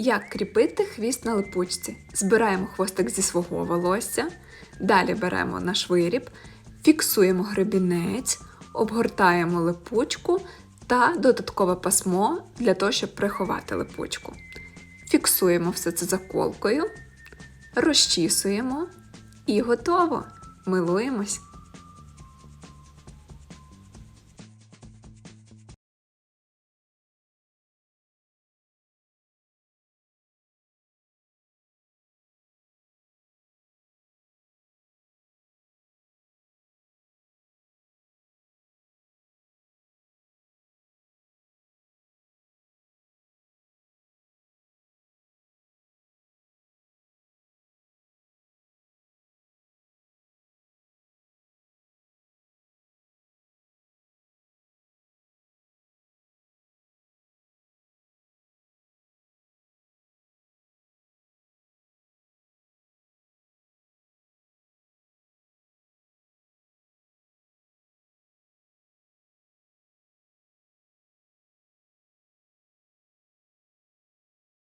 Як кріпити хвіст на липучці? Збираємо хвостик зі свого волосся, далі беремо наш виріб, фіксуємо гребінець, обгортаємо липучку та додаткове пасмо для того, щоб приховати липучку. Фіксуємо все це заколкою, розчісуємо і готово. Милуємось.